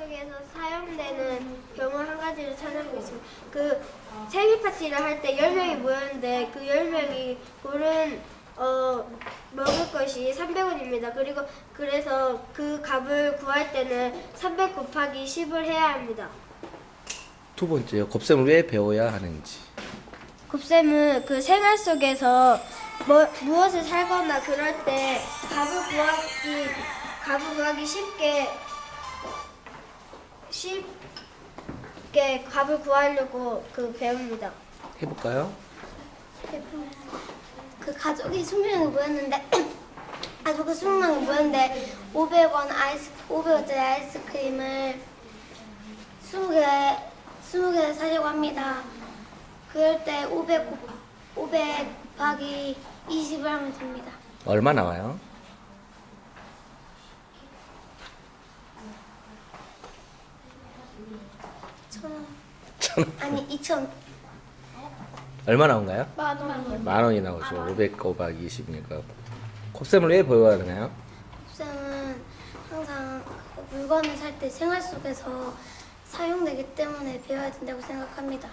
속에서 사용되는 병을 한 가지를 찾아보겠습니다. 그 생일 파티를 할 때 10명이 모였는데 그 10명이 고른 어, 먹을 것이 300원입니다. 그리고 그래서 그 값을 구할 때는 300 곱하기 10을 해야 합니다. 두 번째요. 곱셈을 왜 배워야 하는지. 곱셈은 그 생활 속에서 뭐, 무엇을 살거나 그럴 때 값을 구하기 값을 구하기 쉽게 쉽게 값을 구하려고 그 배웁니다. 해볼까요? 그 가족이 20명이 모였는데 가족이 20명이 모였는데 500원 아이스 500원짜리 아이스크림을 20개 20개 사려고 합니다. 그럴 때 500, 곱- 500 곱하기 20을 하면 됩니다. 얼마 나와요? 천 원. 아니 2천 얼마 나온가요? 만 원. 만 원이 나오죠. 500 곱하기 20이니까. 곱셈을 왜 배워야 하나요? 곱셈은 항상 그 물건을 살 때 생활 속에서 사용되기 때문에 배워야 된다고 생각합니다.